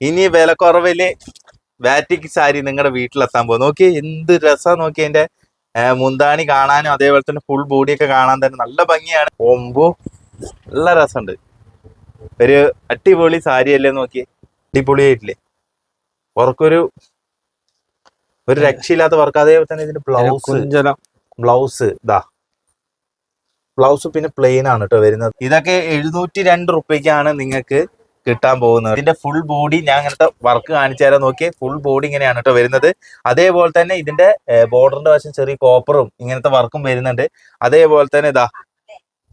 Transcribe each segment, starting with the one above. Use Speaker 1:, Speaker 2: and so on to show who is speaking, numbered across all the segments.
Speaker 1: ഇനി വിലക്കുറവിൽ വാറ്റിക് സാരി നിങ്ങളുടെ വീട്ടിലെത്താൻ പോകും. നോക്കി എന്ത് രസം നോക്കി അതിന്റെ മുന്താണി കാണാനും അതേപോലെ തന്നെ ഫുൾ ബോഡിയൊക്കെ കാണാൻ തന്നെ നല്ല ഭംഗിയാണ്. ഒമ്പോ നല്ല രസമുണ്ട്. ഒരു അടിപൊളി സാരി അല്ലേ നോക്കി അടിപൊളിയായിട്ടില്ലേ? ഉറക്കൊരു ഒരു രക്ഷയില്ലാത്ത വർക്ക് അതേപോലെ തന്നെ ഇതിന്റെ ബ്ലൗസ് ബ്ലൗസ് ഇതാ ബ്ലൗസ് പിന്നെ പ്ലെയിൻ ആണ് കേട്ടോ വരുന്നത്. ഇതൊക്കെ എഴുന്നൂറ്റി രണ്ട് റുപ്യക്കാണ് നിങ്ങൾക്ക് കിട്ടാൻ പോകുന്നത്. ഇതിന്റെ ഫുൾ ബോഡി ഞാൻ അങ്ങനത്തെ വർക്ക് കാണിച്ചു തരാൻ നോക്കിയേ. ഫുൾ ബോഡി ഇങ്ങനെയാണ് കേട്ടോ വരുന്നത്. അതേപോലെ തന്നെ ഇതിന്റെ ബോർഡറിന്റെ വശം ചെറിയ കോപ്പറും ഇങ്ങനത്തെ വർക്കും വരുന്നുണ്ട്. അതേപോലെ തന്നെ ഇതാ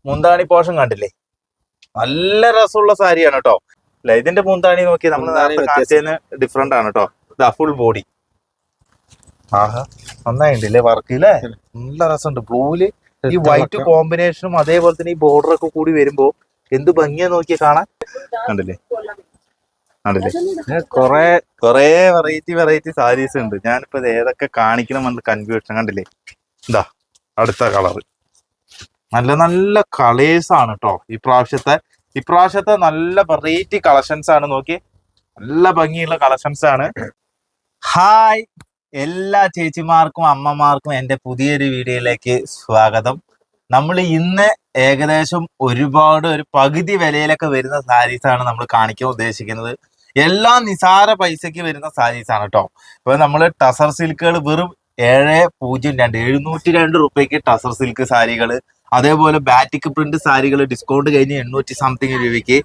Speaker 1: മുന്താണി പോഷൻ കണ്ടില്ലേ? നല്ല രസമുള്ള സാരിയാണ് കേട്ടോ അല്ല? ഇതിന്റെ മുന്താണി നോക്കി നമ്മൾ
Speaker 2: മുന്താണി
Speaker 1: നേരത്തെ കാണിച്ചതിന് ഡിഫറെന്റ് ആണ് കേട്ടോ ഇതാ ഫുൾ ബോഡി ആഹാ നന്നായിട്ടില്ലേ വർക്ക് ഇല്ലേ നല്ല രസമുണ്ട്. ബ്ലൂൽ ഈ വൈറ്റ് കോമ്പിനേഷനും അതേപോലെ തന്നെ ഈ ബോർഡർ ഒക്കെ കൂടി വരുമ്പോ എന്ത് ഭംഗിയാ നോക്കിയ കാണാൻ? കണ്ടില്ലേ? കണ്ടില്ലേ?
Speaker 2: കൊറേ
Speaker 1: കൊറേ വെറൈറ്റി വെറൈറ്റി സാരീസ് ഉണ്ട്. ഞാനിപ്പോ ഇത് ഏതൊക്കെ കാണിക്കണം കൺഫ്യൂഷൻ കണ്ടില്ലേ? ഇതാ അടുത്ത കളർ നല്ല നല്ല കളേഴ്സ് ആണ് കേട്ടോ ഇപ്രാവശ്യത്തെ ഇപ്രാവശ്യത്തെ നല്ല വെറൈറ്റി കളക്ഷൻസ് ആണ് നോക്കി നല്ല ഭംഗിയുള്ള കളക്ഷൻസ് ആണ്. ഹായ് എല്ലാ ചേച്ചിമാർക്കും അമ്മമാർക്കും എന്റെ പുതിയൊരു വീഡിയോയിലേക്ക് സ്വാഗതം. നമ്മൾ ഇന്ന് ഏകദേശം ഒരുപാട് ഒരു പകുതി വിലയിലൊക്കെ വരുന്ന സാരീസ് ആണ് നമ്മൾ കാണിക്കാൻ ഉദ്ദേശിക്കുന്നത്. എല്ലാം നിസാര പൈസയ്ക്ക് വരുന്ന സാരീസ് ആണ് കേട്ടോ ഇപ്പൊ നമ്മൾ ടസർ സിൽക്കുകൾ വെറും ഏഴ് പൂജ്യം രണ്ട് എഴുന്നൂറ്റി രണ്ട് റുപ്യക്ക് ടസർ സിൽക്ക് സാരികൾ അതേപോലെ ബാറ്റിക് പ്രിന്റ് സാരികൾ ഡിസ്കൗണ്ട് കഴിഞ്ഞ് എണ്ണൂറ്റി സംതിങ് രൂപയ്ക്ക്.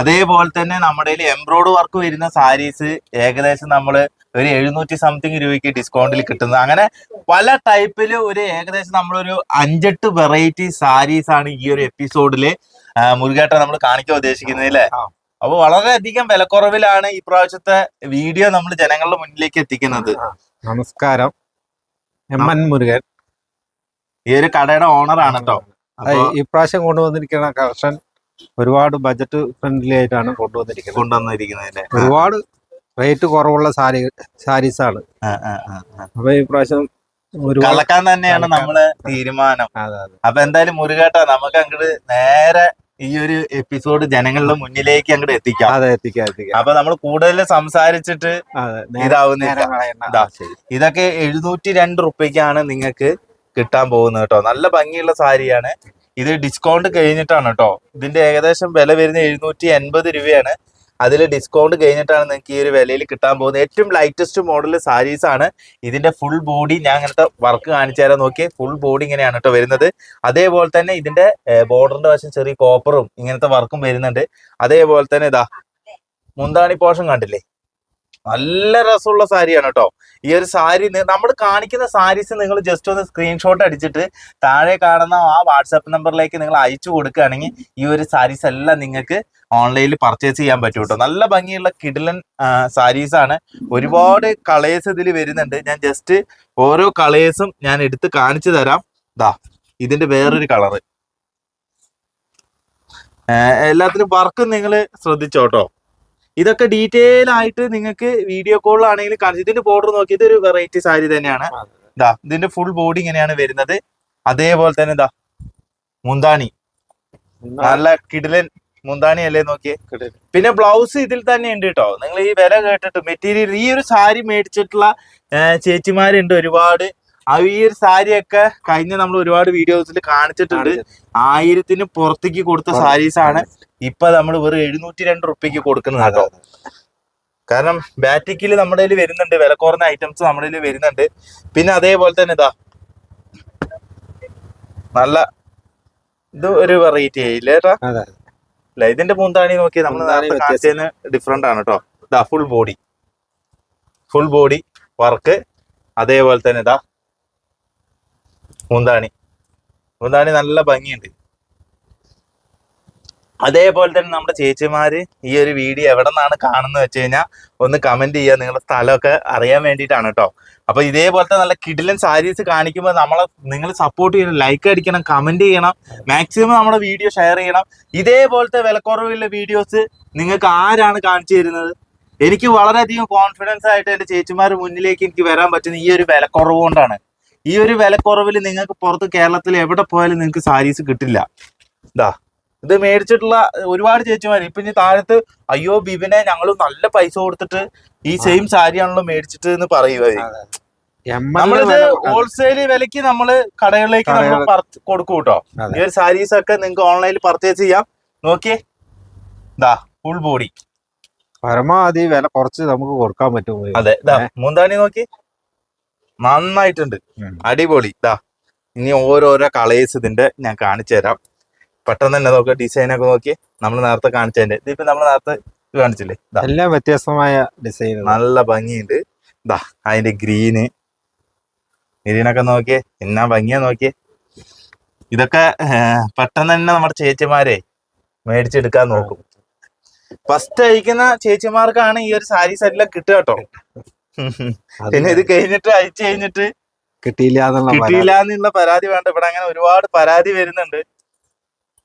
Speaker 1: അതേപോലെ തന്നെ നമ്മുടെ എംബ്രോയ്ഡ് വർക്ക് വരുന്ന സാരീസ് ഏകദേശം നമ്മൾ ഒരു എഴുന്നൂറ്റി സംതിങ് രൂപയ്ക്ക് ഡിസ്കൗണ്ടിൽ കിട്ടുന്നത്. അങ്ങനെ പല ടൈപ്പിൽ ഒരു ഏകദേശം നമ്മളൊരു അഞ്ചെട്ട് വെറൈറ്റി സാരീസ് ആണ് ഈ ഒരു എപ്പിസോഡിൽ മുരുകേട്ട നമ്മൾ കാണിക്കാൻ ഉദ്ദേശിക്കുന്നത് അല്ലേ. അപ്പൊ വളരെയധികം വിലക്കുറവിലാണ് ഈ പ്രാവശ്യത്തെ വീഡിയോ നമ്മൾ ജനങ്ങളുടെ മുന്നിലേക്ക് എത്തിക്കുന്നത്.
Speaker 2: നമസ്കാരം. M N Murugan.
Speaker 1: ഈ ഒരു കടയുടെ ഓണർ ആണ് കേട്ടോ
Speaker 2: അത് ഇപ്രാവശ്യം കൊണ്ടുവന്നിരിക്കുന്ന കളക്ഷൻ ഒരുപാട് ബജറ്റ് ഫ്രണ്ട്ലി ആയിട്ടാണ് കൊണ്ടുവന്നിരിക്കുന്നത്.
Speaker 1: കൊണ്ടുവന്നിരിക്കുന്നത്
Speaker 2: ഒരുപാട് റേറ്റ് കുറവുള്ള സാരി സാരീസാണ്. അപ്പൊ ഈ പ്രാവശ്യം
Speaker 1: കളക്കാൻ തന്നെയാണ്. നമ്മൾ തീരുമാനം. അപ്പൊ എന്തായാലും മുരുകേട്ട നമുക്ക് അങ്ങോട്ട് നേരെ ഈ ഒരു എപ്പിസോഡ് ജനങ്ങളുടെ മുന്നിലേക്ക് അങ്ങോട്ട് എത്തിക്കാം.
Speaker 2: അതെ എത്തിക്കാം എത്തിക്കാം.
Speaker 1: അപ്പൊ നമ്മൾ കൂടുതൽ സംസാരിച്ചിട്ട് ഇതാവുന്നില്ല ഇതൊക്കെ എഴുന്നൂറ്റി രണ്ട് റുപ്യക്കാണ് നിങ്ങൾക്ക് കിട്ടാൻ പോകുന്നത് കേട്ടോ. നല്ല ഭംഗിയുള്ള സാരിയാണ്. ഇത് ഡിസ്കൗണ്ട് കഴിഞ്ഞിട്ടാണ് കേട്ടോ. ഇതിന്റെ ഏകദേശം വില വരുന്ന എഴുന്നൂറ്റി എൺപത് രൂപയാണ്. അതിൽ ഡിസ്കൗണ്ട് കഴിഞ്ഞിട്ടാണ് നിങ്ങൾക്ക് ഈ ഒരു വിലയിൽ കിട്ടാൻ പോകുന്നത്. ഏറ്റവും ലൈറ്റസ്റ്റ് മോഡൽ സാരീസ് ആണ്. ഇതിന്റെ ഫുൾ ബോഡി ഞാൻ അങ്ങനത്തെ വർക്ക് കാണിച്ചു തരാൻ നോക്കിയേ. ഫുൾ ബോഡി ഇങ്ങനെയാണ് കേട്ടോ വരുന്നത്. അതേപോലെ തന്നെ ഇതിന്റെ ബോർഡറിന്റെ വശം ചെറിയ കോപ്പറും ഇങ്ങനത്തെ വർക്കും വരുന്നുണ്ട്. അതേപോലെ തന്നെ ഇതാ മുന്താണി പോഷൻ കണ്ടില്ലേ? നല്ല രസമുള്ള സാരിയാണ് കേട്ടോ. ഈ ഒരു സാരി നമ്മൾ കാണിക്കുന്ന സാരീസ് നിങ്ങൾ ജസ്റ്റ് ഒന്ന് സ്ക്രീൻഷോട്ട് അടിച്ചിട്ട് താഴെ കാണുന്ന ആ വാട്സാപ്പ് നമ്പറിലേക്ക് നിങ്ങൾ അയച്ചു കൊടുക്കുകയാണെങ്കിൽ ഈ ഒരു സാരീസ് എല്ലാം നിങ്ങൾക്ക് ഓൺലൈനിൽ പർച്ചേസ് ചെയ്യാൻ പറ്റും കേട്ടോ. നല്ല ഭംഗിയുള്ള കിഡിലൻ സാരീസ് ആണ്. ഒരുപാട് കളേഴ്സ് ഇതിൽ വരുന്നുണ്ട്. ഞാൻ ജസ്റ്റ് ഓരോ കളേഴ്സും ഞാൻ എടുത്ത് കാണിച്ചു തരാം. ദാ ഇതിന്റെ വേറൊരു കളറ് എല്ലാത്തിനും വർക്കും നിങ്ങൾ ശ്രദ്ധിച്ചോട്ടോ ഇതൊക്കെ ഡീറ്റെയിൽ ആയിട്ട് നിങ്ങൾക്ക് വീഡിയോ കോളിലാണെങ്കിൽ കാണിച്ചു ഇതിന്റെ ബോർഡർ നോക്കി ഇതൊരു വെറൈറ്റി സാരി തന്നെയാണ്. ഇതാ ഇതിന്റെ ഫുൾ ബോഡി ഇങ്ങനെയാണ് വരുന്നത്. അതേപോലെ തന്നെ ഇതാ മുന്താണി. നല്ല കിടിലൻ മുന്താണി അല്ലേ നോക്കിയേ. പിന്നെ ബ്ലൗസ് ഇതിൽ തന്നെ ഉണ്ട് കേട്ടോ നിങ്ങൾ ഈ വില കേട്ടിട്ട് മെറ്റീരിയൽ ഈ ഒരു സാരി മേടിച്ചിട്ടുള്ള ചേച്ചിമാരുണ്ട് ഒരുപാട്. ആ ഈ ഒരു സാരിയൊക്കെ കഴിഞ്ഞ നമ്മൾ ഒരുപാട് വീഡിയോസിൽ കാണിച്ചിട്ടുണ്ട്. ആയിരത്തിന് പുറത്തേക്ക് കൊടുത്ത സാരീസ് ആണ് ഇപ്പൊ നമ്മൾ വെറും എഴുന്നൂറ്റി രണ്ട് റുപ്യക്ക് കൊടുക്കുന്നത് കേട്ടോ. കാരണം ബാറ്റിക്കിൽ നമ്മുടെ കയ്യിൽ വരുന്നുണ്ട് വില കുറഞ്ഞ ഐറ്റംസ് നമ്മുടെ കയ്യിൽ വരുന്നുണ്ട്. പിന്നെ അതേപോലെ തന്നെ ഇതാ നല്ല ഇത് ഒരു വെറൈറ്റി ആയില്ലേ
Speaker 2: അതെ
Speaker 1: അല്ല ഇതിന്റെ പൂന്താണി നോക്കി നമ്മൾ നേരത്തെ കാണിച്ചതിന് ഡിഫറെന്റ് ആണ് കേട്ടോ. ഇതാ full body full body work അതേപോലെ തന്നെ ഇതാ മുന്താണി പൂന്താണി നല്ല ഭംഗിയുണ്ട്. അതേപോലെ തന്നെ നമ്മുടെ ചേച്ചിമാര് ഈ ഒരു വീഡിയോ എവിടെ നിന്നാണ് കാണുന്നത് വെച്ച് കഴിഞ്ഞാൽ ഒന്ന് കമന്റ് ചെയ്യുക. നിങ്ങളുടെ സ്ഥലമൊക്കെ അറിയാൻ വേണ്ടിയിട്ടാണ് കേട്ടോ അപ്പൊ ഇതേപോലത്തെ നല്ല കിടിലൻ സാരീസ് കാണിക്കുമ്പോൾ നമ്മളെ നിങ്ങൾ സപ്പോർട്ട് ചെയ്യണം ലൈക്ക് അടിക്കണം കമന്റ് ചെയ്യണം മാക്സിമം നമ്മുടെ വീഡിയോ ഷെയർ ചെയ്യണം. ഇതേപോലത്തെ വിലക്കുറവുള്ള വീഡിയോസ് നിങ്ങൾക്ക് ആരാണ് കാണിച്ചു തരുന്നത്? എനിക്ക് വളരെയധികം കോൺഫിഡൻസ് ആയിട്ട് എന്റെ ചേച്ചിമാരുടെ മുന്നിലേക്ക് എനിക്ക് വരാൻ പറ്റുന്ന ഈ ഒരു വിലക്കുറവ് കൊണ്ടാണ്. ഈ ഒരു വിലക്കുറവിൽ നിങ്ങൾക്ക് പുറത്ത് കേരളത്തിൽ എവിടെ പോയാലും നിങ്ങൾക്ക് സാരീസ് കിട്ടില്ല. ഇതാ ഇത് മേടിച്ചിട്ടുള്ള ഒരുപാട് ചേച്ചിമാര് ഇപ്പൊ ഇനി താഴത്ത് അയ്യോ ബിബിനെ ഞങ്ങൾ നല്ല പൈസ കൊടുത്തിട്ട് ഈ സെയിം സാരിയാണല്ലോ മേടിച്ചിട്ട് എന്ന് പറയുക നമ്മളിത് ഹോൾസെയിൽ വിലക്ക് നമ്മൾ കടകളിലേക്ക് നമ്മൾ കൊടുക്കും കേട്ടോ. ഈ ഒരു സാരീസ് ഒക്കെ നിങ്ങൾക്ക് ഓൺലൈനിൽ പർച്ചേസ് ചെയ്യാം. നോക്കിയേ. ദാ ഫുൾ ബോഡി
Speaker 2: പരമാവധി വില കുറച്ച് നമുക്ക് കൊടുക്കാൻ പറ്റും.
Speaker 1: അതെ മൂന്നാണി നോക്കി. നന്നായിട്ടുണ്ട്. അടിപൊളി. ഇതാ ഇനി ഓരോരോ കളേഴ്സ് ഇതിന്റെ ഞാൻ കാണിച്ചു തരാം. പെട്ടെന്ന് തന്നെ നോക്കുക ഡിസൈൻ ഒക്കെ നോക്കി നമ്മൾ നേരത്തെ കാണിച്ചതിന്റെ ഇതിപ്പോ നമ്മൾ നേരത്തെ കാണിച്ചില്ലേ?
Speaker 2: എല്ലാം വ്യത്യസ്തമായ ഡിസൈൻ
Speaker 1: നല്ല ഭംഗിയുണ്ട്. ഇതാ അതിന്റെ ഗ്രീന് ഗ്രീനൊക്കെ നോക്കിയേ. എന്നാ ഭംഗിയാ നോക്കിയേ. ഇതൊക്കെ പെട്ടെന്ന് തന്നെ നമ്മുടെ ചേച്ചിമാരെ മേടിച്ചെടുക്കാൻ നോക്കും. ഫസ്റ്റ് അയക്കുന്ന ചേച്ചിമാർക്കാണ് ഈ ഒരു സാരീസ് എല്ലാം കിട്ടുക കേട്ടോ. പിന്നെ ഇത് കഴിഞ്ഞിട്ട് അയച്ചു കഴിഞ്ഞിട്ട്
Speaker 2: കിട്ടിയില്ല എന്നുള്ള
Speaker 1: കിട്ടിയില്ല എന്നുള്ള പരാതി വേണ്ട. ഇവിടെ അങ്ങനെ ഒരുപാട് പരാതി വരുന്നുണ്ട്.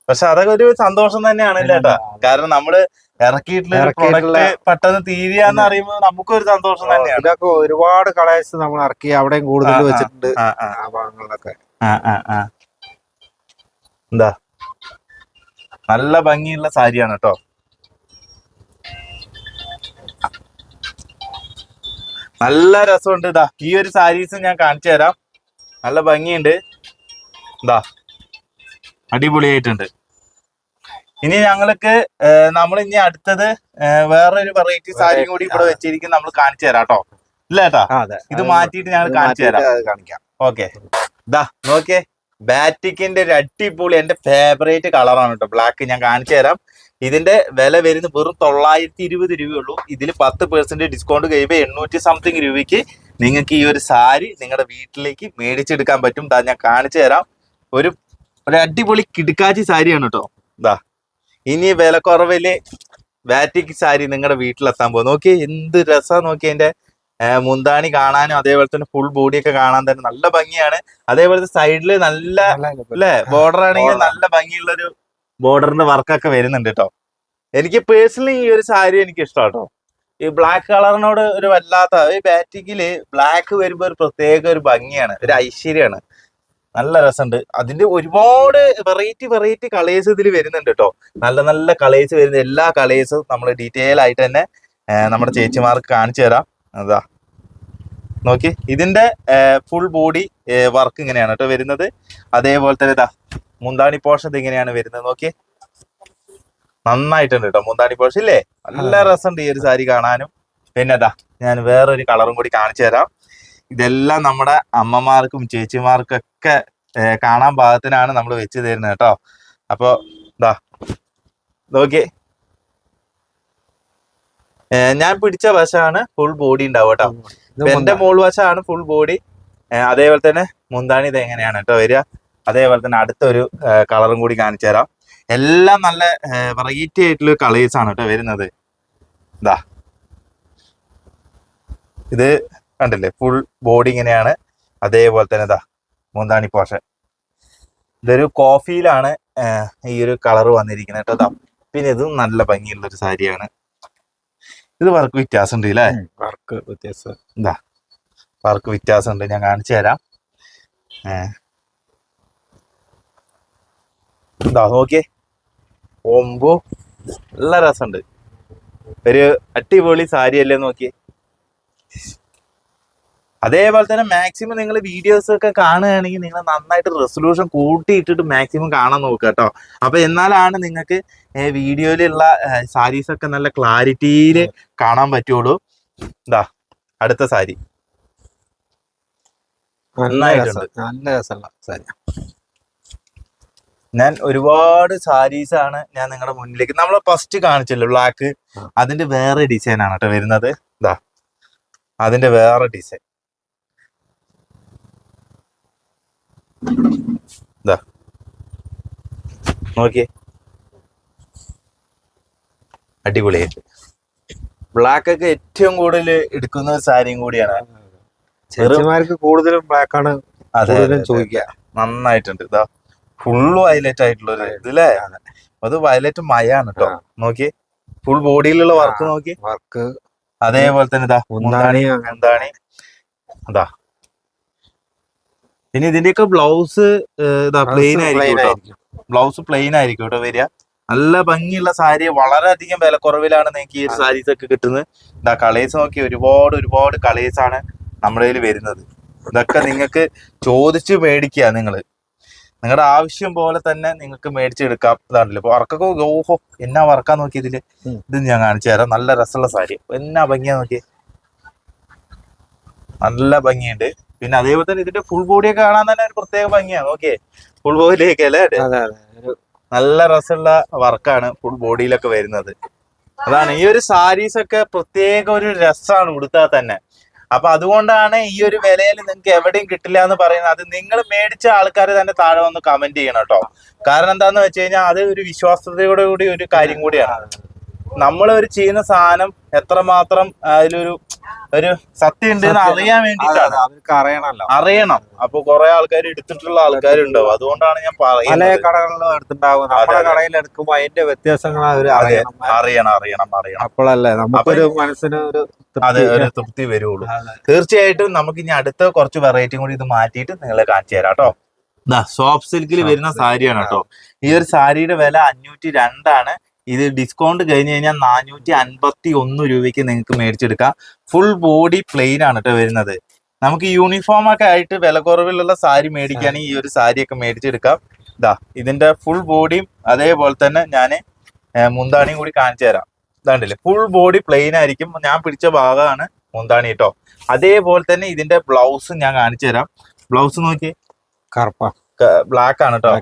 Speaker 1: പക്ഷെ അതൊക്കെ ഒരു സന്തോഷം തന്നെയാണ് ചേട്ടാ കാരണം നമ്മൾ ഇറക്കിയിട്ടുള്ള ഒരു പ്രൊഡക്റ്റ് പെട്ടെന്ന് തീരുകയെന്ന് അറിയുമ്പോൾ നമുക്കൊരു സന്തോഷം
Speaker 2: പരാതി.
Speaker 1: തന്നെയാണ്.
Speaker 2: ഇതൊക്കെ ഒരുപാട് കളേഴ്സ് നമ്മൾ ഇറക്കി അവിടെയും കൂടുതൽ. വെച്ചിട്ടുണ്ട് ഭാഗങ്ങളിലൊക്കെ.
Speaker 1: ആ എന്താ? നല്ല ഭംഗിയുള്ള സാരിയാണ് കേട്ടോ നല്ല രസമുണ്ട് ഇതാ. ഈ ഒരു സാരീസ് ഞാൻ കാണിച്ചു തരാം. നല്ല ഭംഗിയുണ്ട്. ഇതാ. അടിപൊളിയായിട്ടുണ്ട്. ഇനി ഞങ്ങൾക്ക് നമ്മൾ ഇനി അടുത്തത് വേറൊരു വെറൈറ്റി സാരി കൂടി ഇവിടെ വെച്ചിരിക്കും നമ്മൾ കാണിച്ചു തരാം കേട്ടോ. ഇല്ല ഏട്ടാ? ഇത് മാറ്റിയിട്ട് ഞങ്ങൾ കാണിച്ചു തരാം.
Speaker 2: കാണിക്കാം.
Speaker 1: ഓക്കെ. ദാ നോക്കിയേ. ബാറ്റിക്കിന്റെ ഒരു അടിപൊളി എന്റെ ഫേവറേറ്റ് കളറാണ് കേട്ടോ. ബ്ലാക്ക് ഞാൻ കാണിച്ചു തരാം. ഇതിന്റെ വില വരുന്നത് വെറും തൊള്ളായിരത്തി ഇരുപത് രൂപയുള്ളൂ. ഇതിൽ പത്ത് പെർസെന്റ് ഡിസ്കൗണ്ട് കഴിയുമ്പോൾ എണ്ണൂറ്റി സംതിങ് രൂപയ്ക്ക് നിങ്ങൾക്ക് ഈ ഒരു സാരി നിങ്ങളുടെ വീട്ടിലേക്ക് മേടിച്ചെടുക്കാൻ പറ്റും. ദാ ഞാൻ കാണിച്ചു തരാം. ഒരു ഒരു അടിപൊളി കിടുക്കാച്ചി സാരിയാണ് കേട്ടോ ദാ ഇനി വിലക്കുറവിൽ വാറ്റിക്ക് സാരി നിങ്ങളുടെ വീട്ടിലെത്താൻ പോകും നോക്കി എന്ത് രസമാണ് നോക്കി അതിന്റെ മുന്താണി കാണാനും അതേപോലെ തന്നെ ഫുൾ ബോഡി ഒക്കെ കാണാൻ തന്നെ നല്ല ഭംഗിയാണ്. അതേപോലെ സൈഡിൽ നല്ല അല്ലേ? ബോർഡർ ആണെങ്കിൽ നല്ല ഭംഗിയുള്ള ഒരു ബോർഡറിന്റെ വർക്കൊക്കെ വരുന്നുണ്ട് കേട്ടോ എനിക്ക് പേഴ്സണലി ഈ ഒരു സാരി എനിക്ക് ഇഷ്ടം കേട്ടോ ഈ ബ്ലാക്ക് കളറിനോട് ഒരു വല്ലാത്ത ഈ ബാറ്റിക്കിൽ ബ്ലാക്ക് വരുമ്പോ ഒരു പ്രത്യേക ഒരു ഭംഗിയാണ് ഒരു ഐശ്വര്യമാണ്. നല്ല രസമുണ്ട് അതിന്റെ ഒരുപാട് വെറൈറ്റി വെറൈറ്റി കളേഴ്സ് ഇതിൽ വരുന്നുണ്ട് കേട്ടോ നല്ല നല്ല കളേഴ്സ് വരുന്ന എല്ലാ കളേഴ്സും നമ്മൾ ഡീറ്റെയിൽ ആയിട്ട് തന്നെ നമ്മുടെ ചേച്ചിമാർക്ക് കാണിച്ചു തരാം. അതാ. നോക്കി. ഇതിന്റെ ഫുൾ ബോഡി വർക്ക് ഇങ്ങനെയാണ് കേട്ടോ വരുന്നത്. അതേപോലെ തന്നെ ഇതാ മുന്താണി പോർഷൻ ഇങ്ങനെയാണ് വരുന്നത്. നോക്കി നന്നായിട്ടുണ്ട് കേട്ടോ മുന്താണി പോർഷൻ ഇല്ലേ? നല്ല. രസമുണ്ട് ഈ ഒരു സാരി കാണാനും. പിന്നെ അതാ ഞാൻ വേറൊരു കളറും കൂടി കാണിച്ചു തരാം. ഇതെല്ലാം നമ്മുടെ അമ്മമാർക്കും ചേച്ചിമാർക്കും ഒക്കെ കാണാൻ പാകത്തിനാണ് നമ്മൾ വെച്ച് തരുന്നത് കേട്ടോ അപ്പൊ ഇതാ നോക്കിയേ. ഞാൻ പിടിച്ച വശമാണ് ഫുൾ ബോഡി ഉണ്ടാവും കേട്ടോ എന്റെ മോൾ വശമാണ് ഫുൾ ബോഡി അതേപോലെ തന്നെ മുന്താണി ഇത് എങ്ങനെയാണ് കേട്ടോ വരിക? അതേപോലെ തന്നെ അടുത്തൊരു കളറും കൂടി കാണിച്ചു തരാം. എല്ലാം നല്ല വെറൈറ്റി ആയിട്ടുള്ള കളേഴ്സ് ആണ് കേട്ടോ വരുന്നത്. ഇതാ ഇത് കണ്ടില്ലേ? ഫുൾ ബോഡി ഇങ്ങനെയാണ്. അതേപോലെ തന്നെ ഇതാ മൂന്താണി പോഷൻ. ഇതൊരു കോഫിയിലാണ് ഈ ഒരു കളർ വന്നിരിക്കുന്നത് കേട്ടോ. പിന്നെ ഇതും നല്ല ഭംഗിയുള്ള ഒരു സാരിയാണ്. ഇത് വർക്ക് വ്യത്യാസം ഉണ്ട് അല്ലേ
Speaker 2: വർക്ക് വ്യത്യാസം.
Speaker 1: എന്താ വർക്ക് വ്യത്യാസമുണ്ട്. ഞാൻ കാണിച്ചു തരാം. ഏ. ഇതാ നോക്കിയേ. ഒമ്പോ നല്ല രസമുണ്ട്. ഒരു അടിപൊളി സാരി അല്ലേ നോക്കിയേ. അതേപോലെ തന്നെ മാക്സിമം നിങ്ങൾ വീഡിയോസ് ഒക്കെ കാണുകയാണെങ്കിൽ നിങ്ങൾ നന്നായിട്ട് റെസൊല്യൂഷൻ കൂട്ടിയിട്ടിട്ട് മാക്സിമം കാണാൻ നോക്കുക കേട്ടോ. അപ്പൊ എന്നാലാണ് നിങ്ങൾക്ക് വീഡിയോയിലുള്ള സാരീസ് ഒക്കെ നല്ല ക്ലാരിറ്റിയിൽ കാണാൻ പറ്റുള്ളൂ. ഇതാ അടുത്ത സാരി. നന്നായിട്ടുണ്ട്.
Speaker 2: നല്ല രസമുള്ള സാരി
Speaker 1: ഞാൻ ഒരുപാട് സാരീസ് ആണ് ഞാൻ നിങ്ങളുടെ മുന്നിലേക്ക് നമ്മൾ ഫസ്റ്റ് കാണിച്ചല്ലോ ബ്ലാക്ക്. അതിന്റെ വേറെ ഡിസൈൻ ആണ് കേട്ടോ വരുന്നത്. ഇതാ അതിന്റെ വേറെ ഡിസൈൻ ഇതാ നോക്കിയേ. അടിപൊളിയായിട്ട് ബ്ലാക്ക് ഒക്കെ ഏറ്റവും കൂടുതൽ എടുക്കുന്ന ഒരു സാരിയും കൂടിയാണ്.
Speaker 2: ചെറുമാർക്ക് കൂടുതലും ബ്ലാക്ക് ആണ്
Speaker 1: അതെ
Speaker 2: ചോദിക്കുക.
Speaker 1: നന്നായിട്ടുണ്ട്. ഇതാ ഫുള്ള് വയലറ്റ് ആയിട്ടുള്ള ഒരു ഇതില്ലേ അത് വയലറ്റ് മയാണ് കേട്ടോ. നോക്കി ഫുൾ ബോഡിയിലുള്ള വർക്ക്. നോക്കി
Speaker 2: വർക്ക്
Speaker 1: അതേപോലെ തന്നെ ഇതാ
Speaker 2: മുന്താണി
Speaker 1: മുന്താണി അതാ പിന്നെ ഇതിന്റെയൊക്കെ ബ്ലൗസ് ഇതാ പ്ലെയിൻ ആയിരിക്കും ബ്ലൗസ് പ്ലെയിൻ ആയിരിക്കും കേട്ടോ വരിക. നല്ല ഭംഗിയുള്ള സാരി വളരെയധികം വിലക്കുറവിലാണ് നിങ്ങൾക്ക് ഈ സാരീസ് ഒക്കെ കിട്ടുന്നത്. ഇതാ കളേഴ്സ് നോക്കി ഒരുപാട് ഒരുപാട് കളേഴ്സ് ആണ് നമ്മുടെ കയ്യിൽ വരുന്നത്. ഇതൊക്കെ നിങ്ങൾക്ക് ചോദിച്ച് മേടിക്കുക നിങ്ങൾ നിങ്ങളുടെ ആവശ്യം പോലെ തന്നെ നിങ്ങൾക്ക് മേടിച്ചെടുക്കാം ഇതാണല്ലോ ഇപ്പൊ വർക്കൊക്കെ ഓഹോ എന്നാ വർക്കാ
Speaker 2: നോക്കിയതിൽ
Speaker 1: ഇത് ഞാൻ കാണിച്ചു തരാം. നല്ല രസമുള്ള സാരി. എന്നാ ഭംഗിയാ നോക്കിയേ നല്ല ഭംഗിയുണ്ട്. പിന്നെ അതേപോലെ തന്നെ ഇതിന്റെ ഫുൾ ബോഡിയൊക്കെ കാണാൻ തന്നെ ഒരു പ്രത്യേക ഭംഗിയാണ് ഓക്കെ ഫുൾ ബോഡിയൊക്കെ അല്ലേ? നല്ല രസമുള്ള വർക്കാണ് ഫുൾ ബോഡിയിലൊക്കെ വരുന്നത്. അതാണ് ഈ ഒരു സാരീസ് ഒക്കെ പ്രത്യേക ഒരു രസമാണ് ഉടുത്താൽ തന്നെ. അപ്പൊ അതുകൊണ്ടാണ് ഈ ഒരു വിലയിൽ നിങ്ങൾക്ക് എവിടെയും കിട്ടില്ല എന്ന് പറയുന്നത്. അത് നിങ്ങൾ മേടിച്ച ആൾക്കാർ തന്നെ താഴെ വന്ന് കമന്റ് ചെയ്യണം കേട്ടോ. കാരണം എന്താന്ന് വെച്ച് കഴിഞ്ഞാൽ അത് ഒരു വിശ്വാസതയോടെ കൂടി ഒരു കാര്യം കൂടിയാണ്. നമ്മൾ ഒരു ചെയ്യുന്ന സാധനം എത്രമാത്രം അതിലൊരു ഒരു സത്യം ഉണ്ട് എന്ന് അറിയാൻ
Speaker 2: വേണ്ടി
Speaker 1: വേണ്ടിയിട്ടാണ്
Speaker 2: അവർക്ക് അറിയണല്ലോ
Speaker 1: അറിയണം. അപ്പൊ കുറെ ആൾക്കാർ എടുത്തിട്ടുള്ള ആൾക്കാരുണ്ടാവും. അതുകൊണ്ടാണ് ഞാൻ
Speaker 2: പല
Speaker 1: പറയുന്നത്
Speaker 2: കടകളിലും എടുത്തിട്ടുണ്ടാവും. നമ്മുടെ. കടയിൽ എടുക്കുമ്പോ അതിന്റെ വ്യത്യാസങ്ങൾ അവർ അറിയണം.
Speaker 1: അറിയണം അറിയണം അറിയണം.
Speaker 2: അപ്പോഴല്ലേ നമുക്കൊരു മനസ്സിന് ഒരു
Speaker 1: അതെ ഒരു തൃപ്തി വരുള്ളൂ. തീർച്ചയായിട്ടും നമുക്ക് ഇനി അടുത്ത കുറച്ച് വെറൈറ്റിയും കൂടി ഇത് മാറ്റിയിട്ട് നിങ്ങളെ കാണിച്ചു തരാം കേട്ടോ. സോഫ്റ്റ് സിൽക്കിൽ വരുന്ന. സാരിയാണ് കേട്ടോ. ഈ ഒരു സാരിയുടെ വില അഞ്ഞൂറ്റി രണ്ടാണ്. ഇത് ഡിസ്കൗണ്ട് കഴിഞ്ഞ് കഴിഞ്ഞാൽ നാനൂറ്റി അൻപത്തി ഒന്ന് രൂപയ്ക്ക് നിങ്ങൾക്ക് മേടിച്ചെടുക്കാം. ഫുൾ ബോഡി പ്ലെയിൻ ആണ് കേട്ടോ വരുന്നത്. നമുക്ക് യൂണിഫോം ഒക്കെ ആയിട്ട് വില കുറവിലുള്ള സാരി മേടിക്കുകയാണെങ്കിൽ ഈ ഒരു സാരിയൊക്കെ മേടിച്ചെടുക്കാം. ഇതാ ഇതിന്റെ ഫുൾ ബോഡിയും അതേപോലെ തന്നെ ഞാൻ മുന്താണിയും കൂടി കാണിച്ചു തരാം. ഇതാണ്ടില്ലേ ഫുൾ ബോഡി പ്ലെയിൻ ആയിരിക്കും. ഞാൻ പിടിച്ച ഭാഗമാണ് മുന്താണി കേട്ടോ അതേപോലെ തന്നെ ഇതിന്റെ ബ്ലൗസ് ഞാൻ കാണിച്ചു തരാം. ബ്ലൗസ് നോക്കി
Speaker 2: കറുപ്പ.
Speaker 1: ബ്ലാക്ക് ആണ് കേട്ടോ.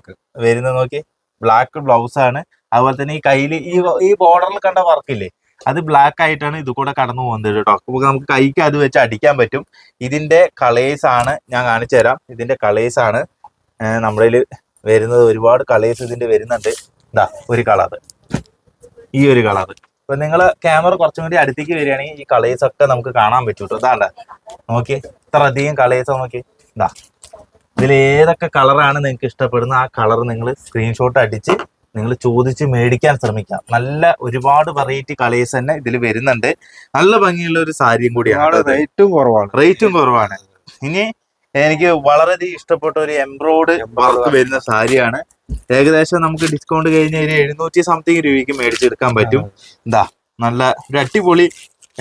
Speaker 1: വരുന്നത് നോക്കി ബ്ലാക്ക് ബ്ലൗസ് ആണ്. അതുപോലെ തന്നെ ഈ കയ്യിൽ ഈ ഈ ബോർഡറിൽ കണ്ട വർക്കില്ലേ അത് ബ്ലാക്ക് ആയിട്ടാണ് ഇത് കൂടെ കടന്നു പോകുന്നത് കേട്ടോ. അപ്പൊ നമുക്ക് കൈക്ക് അത് വെച്ച് അടിക്കാൻ പറ്റും. ഇതിന്റെ കളേഴ്സ് ആണ് ഞാൻ കാണിച്ചു തരാം. ഇതിന്റെ കളേഴ്സ് ആണ് നമ്മളിൽ വരുന്നത്. ഒരുപാട് കളേഴ്സ് ഇതിന്റെ വരുന്നുണ്ട്. ഇതാ ഒരു കളർ ഈ ഒരു കളർ ഇപ്പൊ നിങ്ങൾ ക്യാമറ കുറച്ചും കൂടി അടുത്തേക്ക് വരികയാണെങ്കിൽ ഈ കളേഴ്സ് ഒക്കെ നമുക്ക് കാണാൻ പറ്റും കേട്ടോ. ഇതാണ്ട നോക്കി ഇത്ര അധികം കളേഴ്സ് നോക്കി ഇതാ ഇതിൽ ഏതൊക്കെ കളറാണ് നിങ്ങൾക്ക് ഇഷ്ടപ്പെടുന്ന ആ കളർ നിങ്ങൾ സ്ക്രീൻഷോട്ട് അടിച്ച് നിങ്ങൾ ചോദിച്ച് മേടിക്കാൻ ശ്രമിക്കാം. നല്ല ഒരുപാട് വെറൈറ്റി കളേഴ്സ് തന്നെ ഇതിൽ വരുന്നുണ്ട്. നല്ല ഭംഗിയുള്ള ഒരു സാരിയും കൂടിയാണ്
Speaker 2: റേറ്റും കുറവാണ്.
Speaker 1: റേറ്റും കുറവാണ്. ഇനി എനിക്ക് വളരെയധികം ഇഷ്ടപ്പെട്ട ഒരു എംബ്രോയ്ഡ് വർക്ക് വരുന്ന സാരിയാണ്. ഏകദേശം നമുക്ക് ഡിസ്കൗണ്ട് കഴിഞ്ഞ് കഴിഞ്ഞാൽ എഴുന്നൂറ്റി സംതിങ് രൂപയ്ക്ക് മേടിച്ചെടുക്കാൻ പറ്റും. എന്താ നല്ല ഒരു അടിപൊളി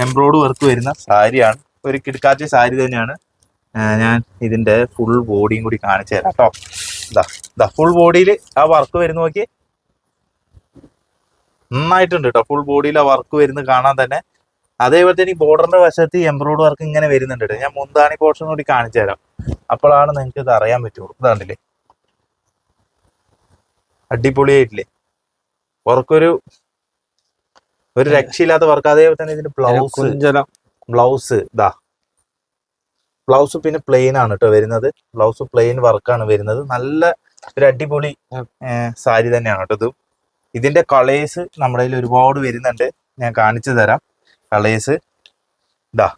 Speaker 1: എംബ്രോയ്ഡ് വർക്ക് വരുന്ന സാരിയാണ്. ഒരു കിടക്കാച്ച സാരി തന്നെയാണ്. ഞാൻ ഇതിന്റെ ഫുൾ ബോഡിയും കൂടി കാണിച്ചു തരാം കേട്ടോ ഇതാ ഇതാ ഫുൾ ബോഡിയിൽ ആ വർക്ക് വരുന്ന നോക്കി നന്നായിട്ടുണ്ട് കേട്ടോ ഫുൾ ബോഡിയിലെ വർക്ക് വരുന്നത് കാണാൻ തന്നെ. അതേപോലെ തന്നെ ഈ ബോർഡറിന്റെ വശത്ത് എംബ്രോയ്ഡ് വർക്ക് ഇങ്ങനെ വരുന്നുണ്ട് കേട്ടോ ഞാൻ മുന്താണി പോർഷൻ കൂടി കാണിച്ചു തരാം. അപ്പോഴാണ് നിങ്ങൾക്ക് ഇത് അറിയാൻ പറ്റുള്ളൂ. ഇതാണ്ടില്ലേ അടിപൊളിയായിട്ടില്ലേ? വർക്കൊരു ഒരു രക്ഷയില്ലാത്ത വർക്ക് അതേപോലെ തന്നെ ഇതിന്റെ ബ്ലൗസ് ബ്ലൗസ് ഇതാ ബ്ലൗസ് പിന്നെ പ്ലെയിൻ ആണ് കേട്ടോ വരുന്നത്. ബ്ലൗസ് പ്ലെയിൻ വർക്കാണ് വരുന്നത്. നല്ല ഒരു അടിപൊളി സാരി തന്നെയാണ് കേട്ടോ ഇത്. ഇതിന്റെ കളേഴ്സ് നമ്മുടെ കയ്യിൽ ഒരുപാട് വരുന്നുണ്ട്. ഞാൻ കാണിച്ചു തരാം. കളേഴ്സ് ഇതാ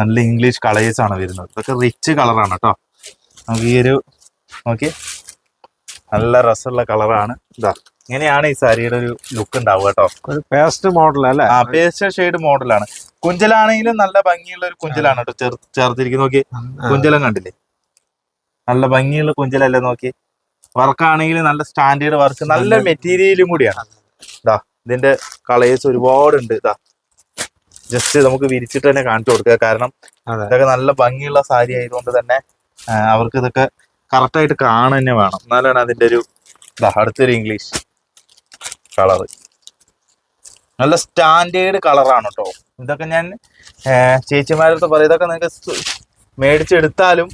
Speaker 1: നല്ല ഇംഗ്ലീഷ് കളേഴ്സ് ആണ് വരുന്നത്. ഇതൊക്കെ റിച്ച് കളറാണ് കേട്ടോ. നമുക്ക് ഈ ഒരു നോക്കി നല്ല രസമുള്ള കളറാണ് ഇതാ ഇങ്ങനെയാണ് ഈ സാരിയുടെ ഒരു ലുക്ക് ഉണ്ടാവുക കേട്ടോ.
Speaker 2: ഒരു പേസ്റ്റ് മോഡൽ അല്ലേ?
Speaker 1: ആ പേസ്റ്റ് ഷെയ്ഡ് മോഡലാണ് കുഞ്ചലാണെങ്കിലും നല്ല ഭംഗിയുള്ള ഒരു കുഞ്ചലാണ് കേട്ടോ. ചേർത്ത് ചേർത്തിരിക്കുന്നത് നോക്കി കുഞ്ചലം കണ്ടില്ലേ? നല്ല ഭംഗിയുള്ള കുഞ്ചലല്ലേ നോക്കി വർക്കാണെങ്കിൽ നല്ല സ്റ്റാൻഡേർഡ് വർക്ക് നല്ല മെറ്റീരിയലും കൂടിയാണ്. ഇതാ ഇതിന്റെ കളേഴ്സ് ഒരുപാടുണ്ട് ഇതാ ജസ്റ്റ് നമുക്ക് വിരിച്ചിട്ട് തന്നെ കാണിച്ചു കൊടുക്കുക. കാരണം. ഇതൊക്കെ നല്ല ഭംഗിയുള്ള സാരി ആയതുകൊണ്ട് തന്നെ അവർക്ക് ഇതൊക്കെ കറക്റ്റായിട്ട് കാണുക തന്നെ വേണം. എന്നാലാണ് അതിന്റെ ഒരു ഇതാ അടുത്തൊരു ഇംഗ്ലീഷ് കളർ നല്ല സ്റ്റാൻഡേർഡ് കളറാണ് കേട്ടോ ഇതൊക്കെ ഞാൻ ചേച്ചിമാരടുത്ത് പറയും. ഇതൊക്കെ നിങ്ങൾക്ക് മേടിച്ചെടുത്താലും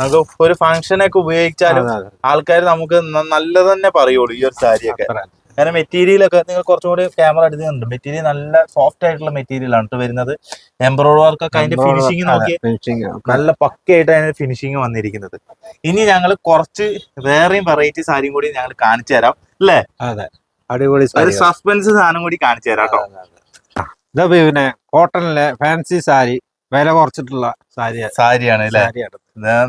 Speaker 1: നമുക്ക് ഒരു ഫംഗ്ഷനൊക്കെ ഉപയോഗിച്ചാലും. ആൾക്കാർ നമുക്ക് നല്ലത് തന്നെ പറയുള്ളൂ ഈ ഒരു സാരിയൊക്കെ. കാരണം മെറ്റീരിയൽ ഒക്കെ നിങ്ങൾ കുറച്ചും കൂടി ക്യാമറ എടുക്കുന്നുണ്ട് മെറ്റീരിയൽ നല്ല സോഫ്റ്റ് ആയിട്ടുള്ള മെറ്റീരിയൽ ആണ് വരുന്നത്. എംബ്രോയ്ഡറി വർക്ക് ഒക്കെ അതിന്റെ
Speaker 2: ഫിനിഷിംഗ്
Speaker 1: നോക്കി നല്ല പക്കയായിട്ട് അതിന്റെ ഫിനിഷിംഗ് വന്നിരിക്കുന്നത്. ഇനി ഞങ്ങൾ കുറച്ച് വേറെയും വെറൈറ്റി സാരിയും കൂടി ഞങ്ങൾ കാണിച്ചു തരാം അല്ലേ?
Speaker 2: അതെ. അടിപൊളി
Speaker 1: ഒരു സസ്പെൻസ് സാധനം കൂടി കാണിച്ചു തരാം കേട്ടോ
Speaker 2: പിന്നെ കോട്ടണിലെ ഫാൻസി സാരി. വില കുറച്ചിട്ടുള്ള സാരി
Speaker 1: സാരിയാണ് അല്ലേ?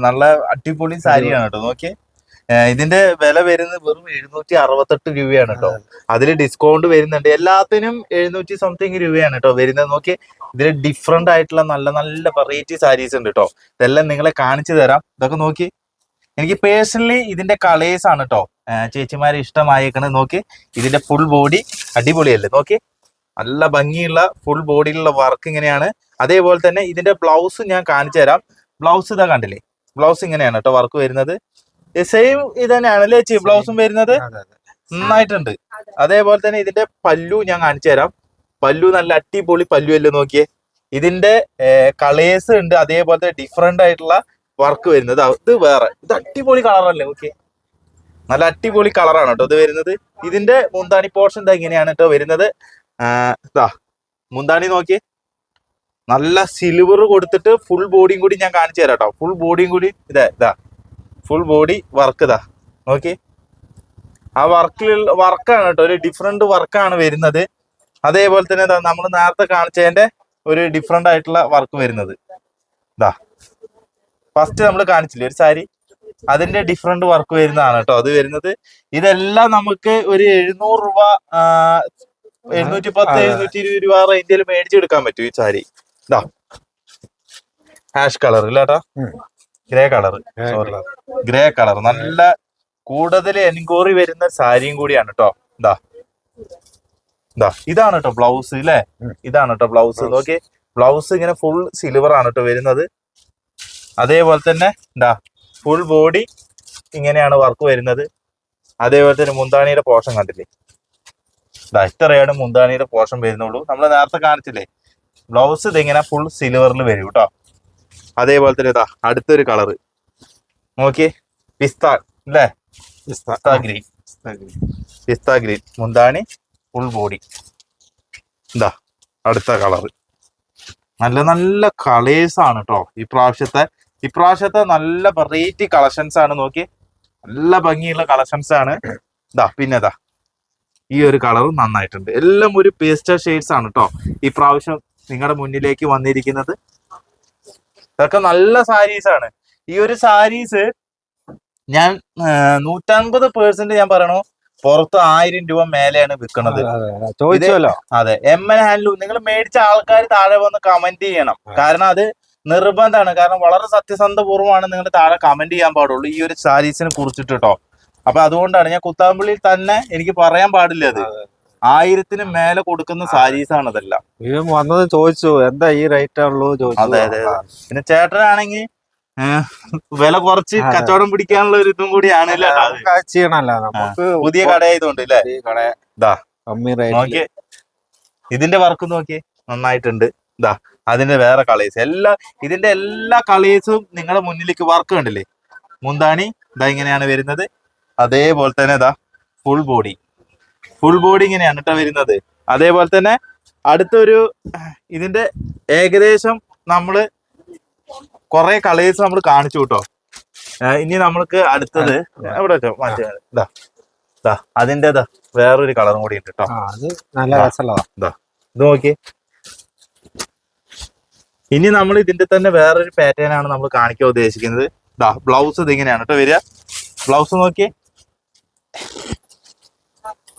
Speaker 1: നല്ല അടിപൊളി സാരിയാണ് കേട്ടോ. നോക്കിയേ ഇതിന്റെ വില വരുന്നത് വെറും എഴുന്നൂറ്റി അറുപത്തെട്ട് രൂപയാണ് കേട്ടോ. അതിൽ ഡിസ്കൗണ്ട് വരുന്നുണ്ട്. എല്ലാത്തിനും എഴുന്നൂറ്റി സംതിങ് രൂപയാണ് കേട്ടോ വരുന്നത്. നോക്കി. ഇതിൽ ഡിഫറെന്റ് ആയിട്ടുള്ള നല്ല നല്ല വെറൈറ്റി സാരീസ് ഉണ്ട് കേട്ടോ. ഇതെല്ലാം നിങ്ങളെ കാണിച്ചു തരാം. ഇതൊക്കെ നോക്കി. എനിക്ക് പേഴ്സണലി ഇതിന്റെ കളേഴ്സ് ആണ് കേട്ടോ. ചേച്ചിമാരെ ഇഷ്ടമായേക്കണത്. നോക്കി. ഇതിന്റെ ഫുൾ ബോഡി അടിപൊളിയല്ലേ? നോക്കി. നല്ല ഭംഗിയുള്ള ഫുൾ ബോഡിയിലുള്ള വർക്ക് ഇങ്ങനെയാണ്. അതേപോലെ തന്നെ ഇതിന്റെ ബ്ലൗസ് ഞാൻ കാണിച്ചു തരാം. ബ്ലൗസ് ഇതാ കണ്ടില്ലേ? ബ്ലൗസ് ഇങ്ങനെയാണ് കേട്ടോ വർക്ക് വരുന്നത്. സെയിം ഇത് തന്നെയാണ് അല്ലേ ചേച്ചി ബ്ലൗസും വരുന്നത്?
Speaker 2: അതെ അതെ.
Speaker 1: നന്നായിട്ടുണ്ട്. അതേപോലെ തന്നെ ഇതിന്റെ പല്ലു ഞാൻ കാണിച്ചു തരാം. പല്ലു നല്ല അടിപൊളി പല്ലു അല്ലേ നോക്കിയേ? ഇതിന്റെ കളേഴ്സ് ഉണ്ട്. അതേപോലത്തെ ഡിഫറെന്റ് ആയിട്ടുള്ള വർക്ക് വരുന്നത്. അത് ഇത് വേറെ. ഇത് അടിപൊളി കളറല്ലേ നോക്കിയേ? നല്ല അടിപൊളി കളറാണ് കേട്ടോ ഇത് വരുന്നത്. ഇതിന്റെ മുന്താണി പോർഷൻ ഇങ്ങനെയാണ് കേട്ടോ വരുന്നത്. ഇതാ മുന്താണി നോക്കി. നല്ല സിൽവർ കൊടുത്തിട്ട് ഫുൾ ബോഡിയും കൂടി ഞാൻ കാണിച്ചു തരാം കേട്ടോ ഫുൾ ബോഡിയും കൂടി ഇതാ ഇതാ. ഫുൾ ബോഡി വർക്ക് ഇതാ. നോക്കി. ആ വർക്കിൽ വർക്കാണ് കേട്ടോ ഒരു ഡിഫറെന്റ് വർക്കാണ് വരുന്നത്. അതേപോലെ തന്നെ നമ്മൾ നേരത്തെ കാണിച്ചതിന്റെ ഒരു ഡിഫറെന്റ് ആയിട്ടുള്ള വർക്ക് വരുന്നത്. ഇതാ ഫസ്റ്റ് നമ്മൾ കാണിച്ചില്ലേ ഒരു സാരി? അതിന്റെ ഡിഫറെന്റ് വർക്ക് വരുന്നതാണ് കേട്ടോ അത് വരുന്നത്. ഇതെല്ലാം നമുക്ക് ഒരു എഴുന്നൂറ് രൂപ എഴുന്നൂറ്റി പത്ത്. എഴുന്നൂറ്റി ഇരുപത് രൂപ റേഞ്ചിൽ മേടിച്ചെടുക്കാൻ പറ്റും ഈ സാരി. ഇതാ hash colour
Speaker 2: ഇല്ലാട്ടാ
Speaker 1: grey colour sorry grey colour നല്ല കൂടുതൽ എൻക്വയറി വരുന്ന സാരിയും കൂടിയാണ് കേട്ടോ ഇതാ ഇതാ ഇതാണ് കേട്ടോ ബ്ലൗസ് ഇല്ലേ? ഇതാണ് കേട്ടോ ബ്ലൗസ്. നോക്കി ബ്ലൗസ് ഇങ്ങനെ ഫുൾ സിൽവർ ആണ് കേട്ടോ വരുന്നത്. അതേപോലെ തന്നെ ഇതാ ഫുൾ ബോഡി ഇങ്ങനെയാണ് വർക്ക് വരുന്നത്. അതേപോലെ തന്നെ മുന്താണിയുടെ പോഷൻ കണ്ടില്ലേ? ഇത്രയാണ് മുന്താണിയുടെ പോർഷൻ വരുന്നുള്ളൂ. നമ്മൾ നേരത്തെ കാണിച്ചില്ലേ? ബ്ലൗസ് ഇതിങ്ങനെ ഫുൾ സിൽവറിൽ വരും കേട്ടോ അതേപോലെ തന്നെ ഇതാ അടുത്തൊരു കളറ് നോക്കി പിസ്ത അല്ലേ? പിസ്ത. ഗ്രീൻ. പിസ്ത ഗ്രീൻ. മുന്താണി ഫുൾ ബോഡി എന്താ അടുത്ത കളറ് നല്ല നല്ല കളേഴ്സ് ആണ് കേട്ടോ ഇപ്രാവശ്യത്തെ ഇപ്രാവശ്യത്തെ നല്ല വെറൈറ്റി കളക്ഷൻസ് ആണ് നോക്കി നല്ല ഭംഗിയുള്ള കളക്ഷൻസ് ആണ്. ഇതാ പിന്നെ ഇതാ ഈ ഒരു കളറും നന്നായിട്ടുണ്ട്. എല്ലാം ഒരു പേസ്റ്റർ ഷെയ്ഡ്സ് ആണ് കേട്ടോ പ്രാവശ്യം നിങ്ങളുടെ മുന്നിലേക്ക് വന്നിരിക്കുന്നത്. ഇതൊക്കെ നല്ല സാരീസ് ആണ്. ഈ ഒരു സാരീസ് ഞാൻ ആ, നൂറ്റൻപത് പേഴ്സെന്റ് ഞാൻ പറയണു പുറത്ത് ആയിരം രൂപ മേലെയാണ് വിൽക്കുന്നത്
Speaker 2: ചോദിച്ചല്ലോ
Speaker 1: അതെ എം എൻ ഹാൻഡ്ലൂം നിങ്ങൾ മേടിച്ച ആൾക്കാർ താഴെ വന്ന് കമന്റ് ചെയ്യണം. കാരണം അത് നിർബന്ധമാണ്. കാരണം വളരെ സത്യസന്ധപൂർവമാണ് നിങ്ങൾ താഴെ കമന്റ് ചെയ്യാൻ പാടുള്ളൂ ഈ ഒരു സാരീസിനെ കുറിച്ചിട്ട് കേട്ടോ അപ്പൊ അതുകൊണ്ടാണ് ഞാൻ കുത്താമ്പള്ളിയിൽ തന്നെ എനിക്ക് പറയാൻ പാടില്ല അത്. ആയിരത്തിന് മേലെ കൊടുക്കുന്ന സാരീസ് ആണ് അതെല്ലാം.
Speaker 2: ഇവൻ വന്നത് ചോദിച്ചു എന്താ ഈ റേറ്റ് ആണല്ലോ? ചോദിച്ചു.
Speaker 1: അതെ, അതെ, പിന്നെ ചേട്ടനാണെങ്കിൽ വില കുറച്ച്. കച്ചവടം പിടിക്കാനുള്ള ഒരു ഇതും കൂടിയാണ്?
Speaker 2: നമുക്ക്
Speaker 1: പുതിയ കടയായതുകൊണ്ട് ദാ.
Speaker 2: കമ്മി റേറ്റ്
Speaker 1: ഇതിന്റെ വർക്ക് നോക്കിയേ. നന്നായിട്ടുണ്ട്. ഇതാ അതിന്റെ വേറെ കളേഴ്സ് എല്ലാ ഇതിന്റെ എല്ലാ കളേഴ്സും നിങ്ങളുടെ മുന്നിലേക്ക് വർക്ക് കണ്ടില്ലേ? മുന്താണി ഇതാ ഇങ്ങനെയാണ് വരുന്നത്. അതേപോലെ തന്നെ ഇതാ ഫുൾ ബോഡി ഫുൾ ബോഡി ഇങ്ങനെയാണ് കേട്ടോ വരുന്നത്. അതേപോലെ തന്നെ അടുത്തൊരു ഇതിന്റെ ഏകദേശം നമ്മൾ കുറെ കളേഴ്സ് നമ്മൾ കാണിച്ചു കേട്ടോ ഇനി നമ്മൾക്ക് അടുത്തത് എവിടെ വെച്ചോ? മറ്റേ ഇതാ ഇതാ അതിന്റെ ഇതാ വേറൊരു കളറും കൂടി ഉണ്ട് കേട്ടോ
Speaker 2: നല്ല
Speaker 1: ഇത് നോക്കി ഇനി നമ്മൾ ഇതിന്റെ തന്നെ വേറൊരു പാറ്റേൺ ആണ് നമ്മൾ കാണിക്കാൻ ഉദ്ദേശിക്കുന്നത്. ദാ ബ്ലൗസ് ഇങ്ങനെയാണ് കേട്ടോ വരിക. ബ്ലൗസ് നോക്കി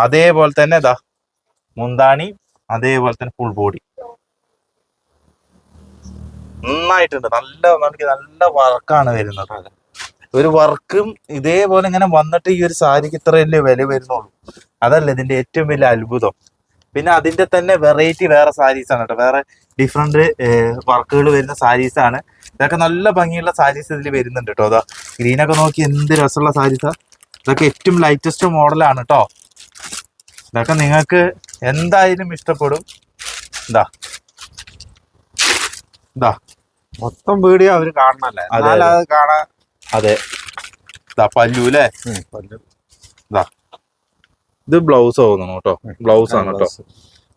Speaker 1: അതേപോലെ തന്നെ ദാ മുന്താണി അതേപോലെ തന്നെ ഫുൾ ബോഡി നന്നായിട്ടുണ്ട്. നല്ല നമുക്ക് നല്ല വർക്കാണ് വരുന്നത്. ഒരു വർക്കും ഇതേപോലെ ഇങ്ങനെ വന്നിട്ട് ഈ ഒരു സാരിക്ക് ഇത്രയല്ലേ വില വരുന്നുള്ളൂ. അതല്ല ഇതിന്റെ ഏറ്റവും വലിയ അത്ഭുതം. പിന്നെ അതിന്റെ തന്നെ വെറൈറ്റി വേറെ സാരീസ് ആണ് കേട്ടോ. വേറെ ഡിഫറെന്റ് വർക്കുകൾ വരുന്ന സാരീസ് ആണ്. ഇതൊക്കെ നല്ല ഭംഗിയുള്ള സാരീസ് ഇതിൽ വരുന്നുണ്ട് കേട്ടോ. അതാ ഗ്രീനൊക്കെ നോക്കി എന്ത് രസമുള്ള സാരീസാ ഇതൊക്കെ ഏറ്റവും ലൈറ്റസ്റ്റ് മോഡലാണ് കേട്ടോ ഇതൊക്കെ നിങ്ങൾക്ക് എന്തായാലും ഇഷ്ടപ്പെടും. ഇതാ. ഇതാ.
Speaker 2: മൊത്തം വീഡിയോ അവർ കാണണല്ലേ?
Speaker 1: അതെ,
Speaker 2: കാണാ അത്.
Speaker 1: ഇതാ പല്ലു അല്ലേ
Speaker 2: പല്ലു. ഇതാ.
Speaker 1: ഇത് ബ്ലൗസ് ആവുന്നു കേട്ടോ ബ്ലൗസ് ആണ് കേട്ടോ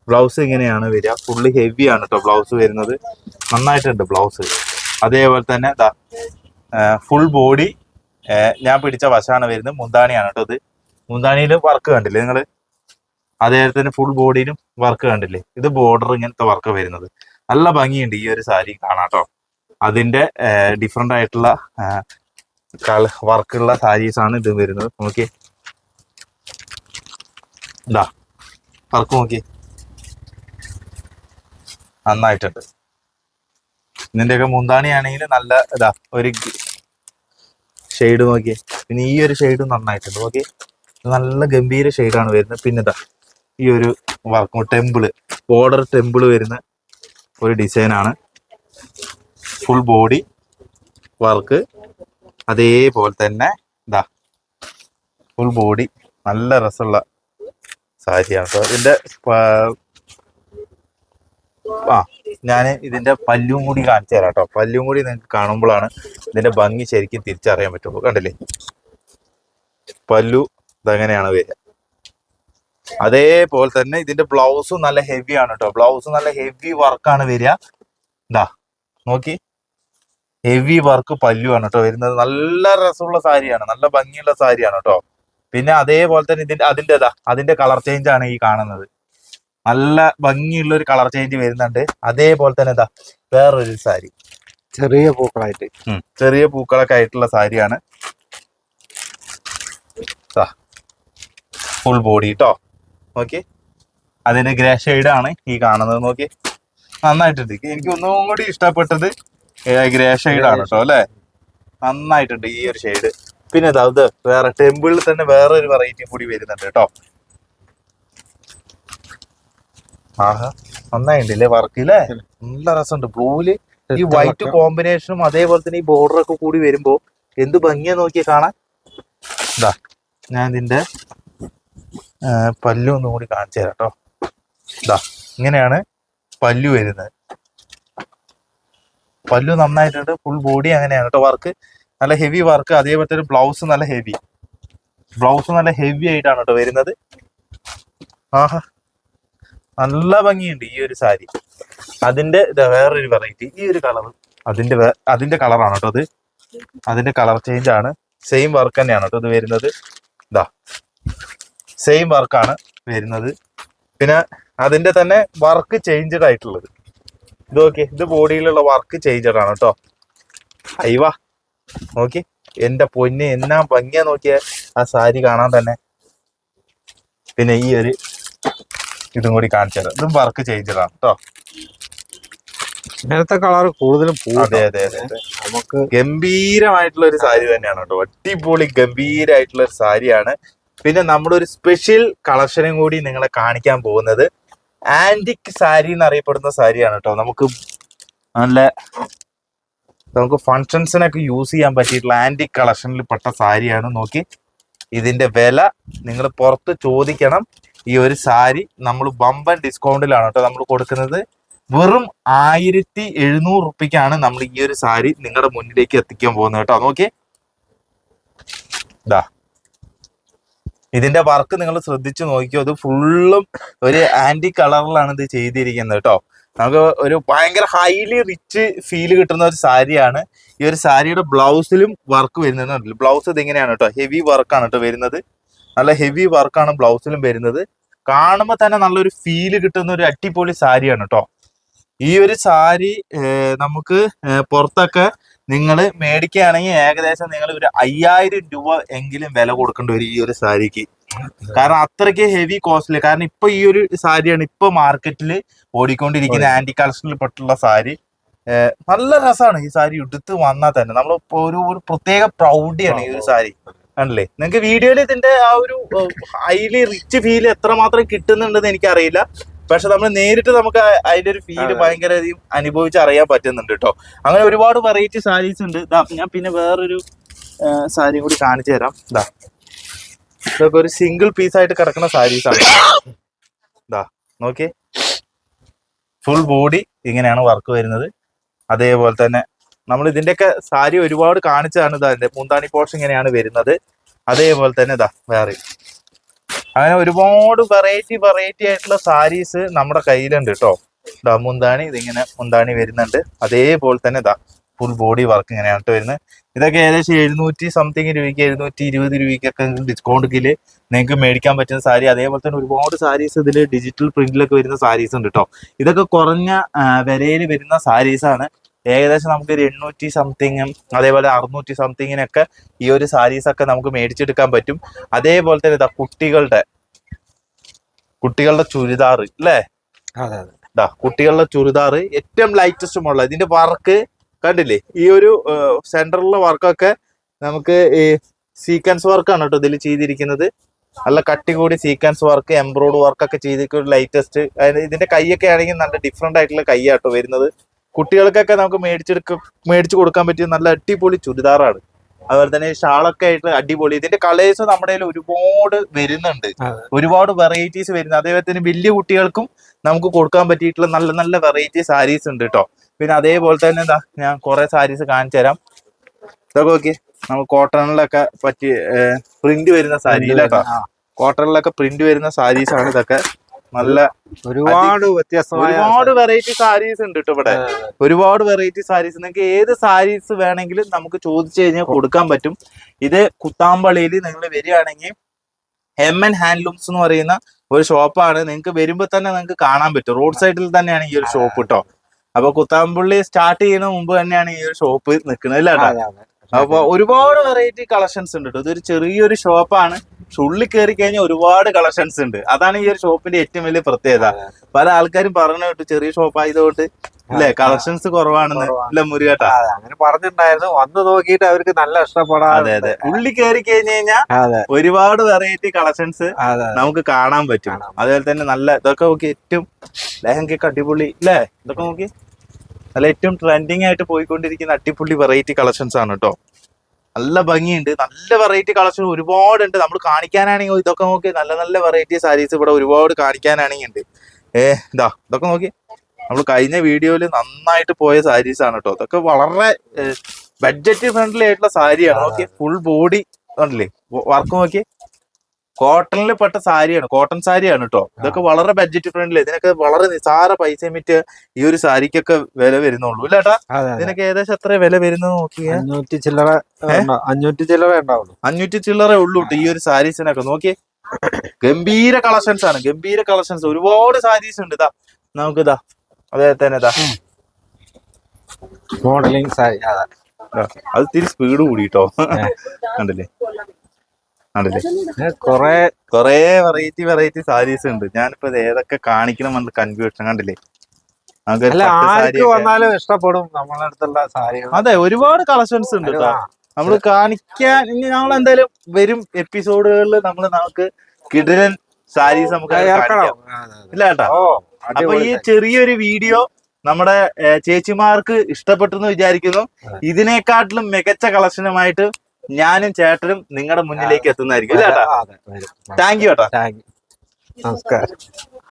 Speaker 1: ബ്ലൗസ് ഇങ്ങനെയാണ് വരിക. ഫുള്ള് ഹെവി ആണ് കേട്ടോ ബ്ലൗസ് വരുന്നത്. നന്നായിട്ടുണ്ട് ബ്ലൗസ് അതേപോലെ തന്നെ ഇതാ ഫുൾ ബോഡി ഞാൻ പിടിച്ച വശമാണ് വരുന്നത്. മുന്താണിയാണ് കേട്ടോ ഇത്. മുന്താണിയിൽ വർക്ക് കണ്ടില്ലേ നിങ്ങൾ തന്നെ ഫുൾ ബോഡിയിലും വർക്ക് കണ്ടില്ലേ? ഇത് ബോർഡർ ഇങ്ങനത്തെ വർക്ക് വരുന്നത്. നല്ല ഭംഗിയുണ്ട് ഈ ഒരു സാരി കാണാം അതിന്റെ ഡിഫറെന്റ് ആയിട്ടുള്ള വർക്കുള്ള സാരീസ് ആണ് ഇത് വരുന്നത്. നോക്കിയേ. ഇതാ വർക്ക് നോക്കിയേ. നന്നായിട്ടുണ്ട്. ഇതിന്റെയൊക്കെ മുന്താണി ആണെങ്കിൽ നല്ല ഇതാ ഒരു ഷെയ്ഡ് നോക്കിയേ. പിന്നെ ഈ ഒരു ഷെയ്ഡും നന്നായിട്ടുണ്ട്. ഇത് നല്ല ഗംഭീര ഷെയ്ഡാണ് വരുന്നത്. പിന്നെ ഇതാ ഈ ഒരു വർക്ക് ടെമ്പിൾ ബോർഡർ ടെമ്പിൾ വരുന്ന ഒരു ഡിസൈനാണ് ഫുൾ ബോഡി വർക്ക് അതേപോലെ തന്നെ ഇതാ ഫുൾ ബോഡി നല്ല രസമുള്ള സാരിയാണ്. കേട്ടോ ഇതിന്റെ പ- ആ ഞാൻ ഇതിന്റെ പല്ലും കൂടി കാണിച്ചു തരാം കേട്ടോ പല്ലും കൂടി നിങ്ങൾക്ക് കാണുമ്പോഴാണ് ഇതിന്റെ ഭംഗി ശരിക്കും തിരിച്ചറിയാൻ പറ്റുള്ളൂ. കണ്ടില്ലേ? പല്ലു ഇതങ്ങനെയാണ് വരിക. അതേപോലെ തന്നെ ഇതിന്റെ ബ്ലൗസും നല്ല ഹെവി ആണ് കേട്ടോ ബ്ലൗസ് നല്ല ഹെവി വർക്കാണ് വരിക. എന്താ നോക്കി. ഹെവി വർക്ക് പല്ലുവാണ് കേട്ടോ വരുന്നത്. നല്ല രസമുള്ള സാരിയാണ്. നല്ല ഭംഗിയുള്ള സാരിയാണ് കേട്ടോ പിന്നെ അതേപോലെ തന്നെ ഇതിന്റെ അതിന്റെതാ അതിന്റെ കളർ ചേഞ്ച് ആണ് ഈ കാണുന്നത്. നല്ല ഭംഗിയുള്ള ഒരു കളർ ചേഞ്ച് വരുന്നുണ്ട്. അതേപോലെ തന്നെ എന്താ വേറൊരു സാരി.
Speaker 2: ചെറിയ പൂക്കളായിട്ട്.
Speaker 1: ചെറിയ പൂക്കളൊക്കെ ആയിട്ടുള്ള സാരിയാണ്. ഫുൾ ബോഡി കേട്ടോ നോക്കി. അതിന്റെ ഗ്രേ ഷെയ്ഡ് ആണ് ഈ കാണുന്നത് നോക്കി. നന്നായിട്ടുണ്ട്. എനിക്ക് ഒന്നും കൂടി ഇഷ്ടപ്പെട്ടത് ഗ്രേ ഷെയ്ഡ് ആണ് കേട്ടോ അല്ലെ? നന്നായിട്ടുണ്ട് ഈ ഒരു ഷെയ്ഡ് പിന്നെ അത് വേറെ ടെമ്പിളിൽ തന്നെ വേറെ ഒരു വെറൈറ്റി കൂടി വരുന്നുണ്ട് കേട്ടോ ആഹാ നന്നായിട്ടില്ലേ വർക്ക് അല്ലേ നല്ല രസമുണ്ട്. ബ്ലൂൽ ഈ വൈറ്റ് കോമ്പിനേഷനും അതേപോലെ തന്നെ ഈ ബോർഡർ ഒക്കെ കൂടി വരുമ്പോ എന്ത് ഭംഗിയാ നോക്കിയാ കാണാൻ? ഇതാ ഞാൻ ഇതിന്റെ പല്ലു ഒന്നും കൂടി കാണിച്ചു തരാം കേട്ടോ ഇതാ ഇങ്ങനെയാണ് പല്ലു വരുന്നത്. പല്ലു നന്നായിട്ടുണ്ട്. ഫുൾ ബോഡി അങ്ങനെയാണ് കേട്ടോ വർക്ക് നല്ല ഹെവി വർക്ക് അതേപോലെ തന്നെ ബ്ലൗസ് നല്ല ഹെവി ബ്ലൗസ് നല്ല ഹെവി ആയിട്ടാണ് കേട്ടോ വരുന്നത്. ആഹാ നല്ല ഭംഗിയുണ്ട് ഈ ഒരു സാരി. അതിന്റെ വേറൊരു വെറൈറ്റി ഈ ഒരു കളർ അതിന്റെ അതിന്റെ കളറാണ് കേട്ടോ അത്. അതിന്റെ കളർ ചേഞ്ച് ആണ്. സെയിം വർക്ക് തന്നെയാണ് കേട്ടോ ഇത് വരുന്നത്. ഇതാ സെയിം വർക്കാണ് വരുന്നത്. പിന്നെ അതിന്റെ തന്നെ വർക്ക് ചേഞ്ചഡ് ആയിട്ടുള്ളത്. ഇത് ഓക്കെ ഇത് ബോഡിയിലുള്ള വർക്ക് ചേഞ്ചഡ് ആണ് കേട്ടോ. അയ്യവാ. നോക്കി. എന്റെ പൊന്ന് എന്നാ ഭംഗിയാ നോക്കിയ ആ സാരി കാണാൻ തന്നെ. പിന്നെ ഈ ഒരു ഇതും കൂടി കാണിച്ചു തരാം. ഇതും വർക്ക് ആണ് കേട്ടോ
Speaker 2: ഇങ്ങനത്തെ കളർ കൂടുതലും
Speaker 1: അതെ അതെ അതെ
Speaker 2: നമുക്ക്
Speaker 1: ഗംഭീരമായിട്ടുള്ള ഒരു സാരി തന്നെയാണ് കേട്ടോ അടിപൊളി ഗംഭീരമായിട്ടുള്ള ഒരു സാരിയാണ്. പിന്നെ നമ്മുടെ ഒരു സ്പെഷ്യൽ കളക്ഷനും കൂടി നിങ്ങളെ കാണിക്കാൻ പോകുന്നത് ആന്റിക് സാരി എന്നറിയപ്പെടുന്ന സാരിയാണ് കേട്ടോ നമുക്ക് നല്ല നമുക്ക് ഫങ്ഷൻസിനൊക്കെ യൂസ് ചെയ്യാൻ പറ്റിയിട്ടുള്ള ആന്റിക് കളക്ഷനിൽ പെട്ട സാരിയാണ്. നോക്കി. ഇതിന്റെ വില നിങ്ങൾ പുറത്ത് ചോദിക്കണം. ഈ ഒരു സാരി നമ്മൾ ബമ്പൻ ഡിസ്കൗണ്ടിലാണ് കേട്ടോ നമ്മൾ കൊടുക്കുന്നത്. വെറും ആയിരത്തി എഴുന്നൂറ് റുപ്യക്കാണ് നമ്മൾ ഈ ഒരു സാരി നിങ്ങളുടെ മുന്നിലേക്ക് എത്തിക്കാൻ പോകുന്നത് കേട്ടോ. നോക്കിയേ. ഇതാ ഇതിന്റെ വർക്ക് നിങ്ങൾ ശ്രദ്ധിച്ചു നോക്കിയോ അത് ഫുള്ളും ഒരു ആന്റി കളറിലാണ് ഇത് ചെയ്തിരിക്കുന്നത് കേട്ടോ. നമുക്ക് ഒരു ഭയങ്കര ഹൈലി റിച്ച് ഫീൽ കിട്ടുന്ന ഒരു സാരിയാണ്. ഈ ഒരു സാരിയുടെ ബ്ലൗസിലും വർക്ക് വരുന്നത് ബ്ലൗസ് ഇത് ഇങ്ങനെയാണ് കേട്ടോ ഹെവി വർക്കാണ് കേട്ടോ വരുന്നത്. നല്ല ഹെവി വർക്കാണ് ബ്ലൗസിലും വരുന്നത്. കാണുമ്പോൾ തന്നെ നല്ലൊരു ഫീൽ കിട്ടുന്ന ഒരു അടിപൊളി സാരിയാണ് കേട്ടോ ഈ ഒരു സാരി നമുക്ക് പുറത്തൊക്കെ നിങ്ങൾ മേടിക്കുകയാണെങ്കിൽ ഏകദേശം നിങ്ങൾ ഒരു അയ്യായിരം രൂപ എങ്കിലും വില കൊടുക്കേണ്ടി വരും ഈ ഒരു സാരിക്ക്. കാരണം അത്രയ്ക്ക് ഹെവി കോസ്റ്റ്ലി കാരണം ഇപ്പൊ ഈ ഒരു സാരിയാണ് ഇപ്പൊ മാർക്കറ്റിൽ ഓടിക്കൊണ്ടിരിക്കുന്ന ആന്റി കളക്ഷനിൽ പെട്ടുള്ള സാരി നല്ല രസമാണ് ഈ സാരി എടുത്ത് വന്നാൽ തന്നെ. നമ്മൾ ഒരു ഒരു പ്രത്യേക പ്രൗഢിയാണ് ഈ ഒരു സാരി കണ്ടില്ലേ നിങ്ങൾക്ക് വീഡിയോയിൽ ഇതിന്റെ ആ ഒരു ഹൈലി റിച്ച് ഫീൽ എത്രമാത്രം കിട്ടുന്നുണ്ടെന്ന് എനിക്കറിയില്ല. പക്ഷെ നമ്മൾ നേരിട്ട് നമുക്ക് അതിന്റെ ഒരു
Speaker 2: ഫീൽ
Speaker 1: ഭയങ്കര അധികം അനുഭവിച്ച് അറിയാൻ പറ്റുന്നുണ്ട് കേട്ടോ. അങ്ങനെ ഒരുപാട് വെറൈറ്റി സാരീസ് ഉണ്ട്. ഞാൻ പിന്നെ വേറൊരു സാരി കൂടി കാണിച്ചു തരാം. ഇതാ ഇതൊക്കെ ഒരു സിംഗിൾ പീസ് ആയിട്ട് കിടക്കുന്ന സാരീസ് ആണ്. ഇതാ നോക്കി ഫുൾ ബോഡി ഇങ്ങനെയാണ് വർക്ക് വരുന്നത്. അതേപോലെ തന്നെ നമ്മൾ ഇതിന്റെയൊക്കെ സാരി ഒരുപാട് കാണിച്ചതാണ് ഇതാ എന്റെ പൂന്താണി പോർഷൻ ഇങ്ങനെയാണ് വരുന്നത്. അതേപോലെ തന്നെ ഇതാ വേറെ. അങ്ങനെ ഒരുപാട് വെറൈറ്റി വെറൈറ്റി ആയിട്ടുള്ള സാരീസ് നമ്മുടെ കയ്യിലുണ്ട് കേട്ടോ. ഇതാ മുന്താണി ഇതിങ്ങനെ മുന്താണി വരുന്നുണ്ട്. അതേപോലെ തന്നെ ഇതാ ഫുൾ ബോഡി വർക്ക് ഇങ്ങനെയാണ് കേട്ടോ വരുന്നത്. ഇതൊക്കെ ഏകദേശം എഴുന്നൂറ്റി സംതിങ് രൂപയ്ക്ക് എഴുന്നൂറ്റി ഇരുപത് രൂപയ്ക്കൊക്കെ ഡിസ്കൗണ്ടിൽ നിങ്ങൾക്ക് മേടിക്കാൻ പറ്റുന്ന സാരി. അതേപോലെ തന്നെ ഒരുപാട് സാരീസ് ഇതിൽ ഡിജിറ്റൽ പ്രിന്റിലൊക്കെ വരുന്ന സാരീസ് ഉണ്ട് കേട്ടോ. ഇതൊക്കെ കുറഞ്ഞ വിലയിൽ വരുന്ന സാരീസാണ് ഏകദേശം നമുക്ക് ഒരു എണ്ണൂറ്റി സംതിങ്ങും അതേപോലെ അറുന്നൂറ്റി സംതിങ്ങിനൊക്കെ ഈ ഒരു സാരീസ് ഒക്കെ നമുക്ക് മേടിച്ചെടുക്കാൻ പറ്റും. അതേപോലെ തന്നെ ഇതാ കുട്ടികളുടെ കുട്ടികളുടെ ചുരിദാർ അല്ലേ
Speaker 2: അതെ അതെ.
Speaker 1: ഇതാ കുട്ടികളുടെ ചുരിദാർ ഏറ്റവും ലൈറ്റസ്റ്റ് മോഡൽ ഇതിന്റെ വർക്ക് കണ്ടില്ലേ? ഈ ഒരു സെന്ററിലെ വർക്കൊക്കെ നമുക്ക് ഈ സീക്വൻസ് വർക്കാണ് കേട്ടോ ഇതിൽ ചെയ്തിരിക്കുന്നത്. നല്ല കട്ടി കൂടി സീക്വൻസ് വർക്ക് എംബ്രോയ്ഡ് വർക്ക് ഒക്കെ ചെയ്തിട്ട് ലേറ്റസ്റ്റ് അതായത് ഇതിന്റെ കൈയൊക്കെ ആണെങ്കിൽ നല്ല ഡിഫറെന്റ് ആയിട്ടുള്ള കൈയാട്ടോ വരുന്നത്. കുട്ടികൾക്കൊക്കെ നമുക്ക് മേടിച്ചെടുക്ക മേടിച്ചു കൊടുക്കാൻ പറ്റിയ നല്ല അടിപൊളി ചുരിദാറാണ്. അതുപോലെ തന്നെ ഷാളൊക്കെ ആയിട്ട് അടിപൊളി. ഇതിന്റെ കളേഴ്സ് നമ്മുടെ കയ്യിൽ ഒരുപാട് വരുന്നുണ്ട്. ഒരുപാട് വെറൈറ്റീസ് വരുന്നത് അതേപോലെ തന്നെ വലിയ കുട്ടികൾക്കും നമുക്ക് കൊടുക്കാൻ പറ്റിയിട്ടുള്ള നല്ല നല്ല വെറൈറ്റി സാരീസ് ഉണ്ട് കേട്ടോ പിന്നെ അതേപോലെ തന്നെ എന്താ ഞാൻ കുറെ സാരീസ് കാണിച്ചു തരാം. ഇതൊക്കെ നോക്കി നമുക്ക് കോട്ടണിലൊക്കെ പറ്റി പ്രിന്റ് വരുന്ന സാരി കേട്ടോ
Speaker 2: ആ.
Speaker 1: കോട്ടണിലൊക്കെ പ്രിന്റ് വരുന്ന സാരീസ് ആണ് ഇതൊക്കെ. നല്ല
Speaker 2: ഒരുപാട് വ്യത്യസ്തമായ
Speaker 1: ഒരുപാട് വെറൈറ്റി സാരീസ് ഉണ്ട് കേട്ടോ ഇവിടെ. ഒരുപാട് വെറൈറ്റി സാരീസ് നിങ്ങൾക്ക് ഏത് സാരീസ് വേണമെങ്കിലും നമുക്ക് ചോദിച്ചു കഴിഞ്ഞാൽ കൊടുക്കാൻ പറ്റും. ഇത് കുത്താമ്പള്ളിയിൽ നിങ്ങൾ വരികയാണെങ്കിൽ എം എൻ ഹാൻഡ്ലൂംസ് എന്ന് പറയുന്ന ഒരു ഷോപ്പാണ് നിങ്ങൾക്ക് വരുമ്പോൾ തന്നെ നിങ്ങൾക്ക് കാണാൻ പറ്റും. റോഡ് സൈഡിൽ തന്നെയാണ് ഈ ഒരു ഷോപ്പ് കേട്ടോ അപ്പൊ കുത്താമ്പള്ളി സ്റ്റാർട്ട് ചെയ്യുന്ന മുമ്പ് തന്നെയാണ് ഈ ഒരു ഷോപ്പ് നിൽക്കുന്നത് അല്ലേ. അപ്പൊ ഒരുപാട് വെറൈറ്റി കളക്ഷൻസ് ഉണ്ട് കേട്ടോ ഇതൊരു ചെറിയൊരു ഷോപ്പാണ് പക്ഷെ ഉള്ളിൽ കയറി കഴിഞ്ഞാൽ ഒരുപാട് കളക്ഷൻസ് ഉണ്ട്. അതാണ് ഈ ഒരു ഷോപ്പിന്റെ ഏറ്റവും വലിയ പ്രത്യേകത. പല ആൾക്കാരും പറഞ്ഞു കേട്ടു ചെറിയ ഷോപ്പ് ആയതുകൊണ്ട് അല്ലെ? കളക്ഷൻസ് കുറവാണെന്ന് അല്ലെ മുരുകേട്ടാ
Speaker 2: അങ്ങനെ പറഞ്ഞിട്ടുണ്ടായിരുന്നു. വന്ന് നോക്കിയിട്ട് അവർക്ക് നല്ല
Speaker 1: ഇഷ്ടപ്പെടാം
Speaker 2: അതെ
Speaker 1: അതെ. ഉള്ളി കയറി കഴിഞ്ഞു കഴിഞ്ഞാൽ ഒരുപാട് വെറൈറ്റി കളക്ഷൻസ് നമുക്ക് കാണാൻ പറ്റും. അതുപോലെ തന്നെ നല്ല ഇതൊക്കെ നോക്കി ഏറ്റവും ലെഹങ്കയൊക്കെ അടിപൊളി അല്ലേ? ഇതൊക്കെ നോക്കി നല്ല ഏറ്റവും ട്രെൻഡിങ് ആയിട്ട് പോയിക്കൊണ്ടിരിക്കുന്ന അടിപൊളി വെറൈറ്റി കളക്ഷൻസ് ആണ് കേട്ടോ നല്ല ഭംഗിയുണ്ട്. നല്ല വെറൈറ്റി കളക്ഷൻ ഒരുപാട് ഉണ്ട് നമ്മൾ കാണിക്കാനാണെങ്കിൽ ഇതൊക്കെ നോക്കി നല്ല നല്ല വെറൈറ്റി സാരീസ് ഇവിടെ ഒരുപാട് കാണിക്കാനാണെങ്കിൽ ഉണ്ട് ഏ ഇതാ ഇതൊക്കെ നോക്കി നമ്മൾ കഴിഞ്ഞ വീഡിയോയിൽ നന്നായിട്ട് പോയ സാരീസ് ആണ് കേട്ടോ ഇതൊക്കെ വളരെ ബഡ്ജറ്റ് ഫ്രണ്ട്ലി ആയിട്ടുള്ള സാരിയാണ് നോക്കി ഫുൾ ബോഡി കണ്ടില്ലേ? വർക്ക് നോക്കി കോട്ടണിൽ പെട്ട സാരിയാണ് കോട്ടൺ സാരിയാണ് കേട്ടോ ഇതൊക്കെ വളരെ ബഡ്ജറ്റ് ഫ്രണ്ട്ലി ഇതിനൊക്കെ വളരെ നിസാര പൈസ മിറ്റ് ഈ ഒരു സാരിക്കൊക്കെ വില വരുന്നുള്ളൂ. ഇല്ല ഏട്ടാ
Speaker 2: അതെ അതെ.
Speaker 1: ഇതിനൊക്കെ ഏകദേശം എത്ര വില വരുന്നത് നോക്കിയേ?
Speaker 2: അഞ്ഞൂറ്റി ചില്ലറ. അഞ്ഞൂറ്റി ചില്ലറ ഉണ്ടാവുള്ളൂ.
Speaker 1: അഞ്ഞൂറ്റി ചില്ലറ ഉള്ളൂ ട്ടോ ഈ ഒരു സാരീസിനൊക്കെ നോക്കിയേ ഗംഭീര കളക്ഷൻസ് ആണ് ഗംഭീര കളക്ഷൻസ് ഒരുപാട് സാരീസ് ഉണ്ട്. ഇതാ നമുക്ക് ഇതാ അതേ തന്നെ ഇതാ
Speaker 2: മോഡലിംഗ് സാരി അതെ.
Speaker 1: തിരി സ്പീഡ് കൂടിട്ടോ കണ്ടില്ലേ?
Speaker 2: ഇത് കൊറേ
Speaker 1: കൊറേ വെറൈറ്റി വെറൈറ്റി സാരീസ് ഉണ്ട്. ഞാനിപ്പോ ഏതൊക്കെ കാണിക്കണം എന്നുള്ള കൺഫ്യൂഷൻ കണ്ടില്ലേ
Speaker 2: വന്നാലും ഇഷ്ടപ്പെടും നമ്മളെ അടുത്തുള്ള സാരികൾ
Speaker 1: അതെ ഒരുപാട് കളക്ഷൻസ് ഉണ്ട് കേട്ടോ നമ്മൾ കാണിക്കാൻ ഇനി നമ്മൾ എന്തായാലും വരും എപ്പിസോഡുകളിൽ നമ്മൾ നമുക്ക് കിടിലൻ സാരീസ് നമുക്ക്. ഇല്ല കേട്ടോ? അപ്പൊ ഈ ചെറിയൊരു വീഡിയോ നമ്മുടെ ചേച്ചിമാർക്ക് ഇഷ്ടപ്പെട്ടെന്ന് വിചാരിക്കുന്നു. ഇതിനെക്കാട്ടിലും മികച്ച കളക്ഷനുമായിട്ട് ഞാനും ചേട്ടനും നിങ്ങളുടെ മുന്നിലേക്ക് എത്തുന്നതായിരിക്കും. താങ്ക് യു ചേട്ടാ
Speaker 2: താങ്ക് യു നമസ്കാരം.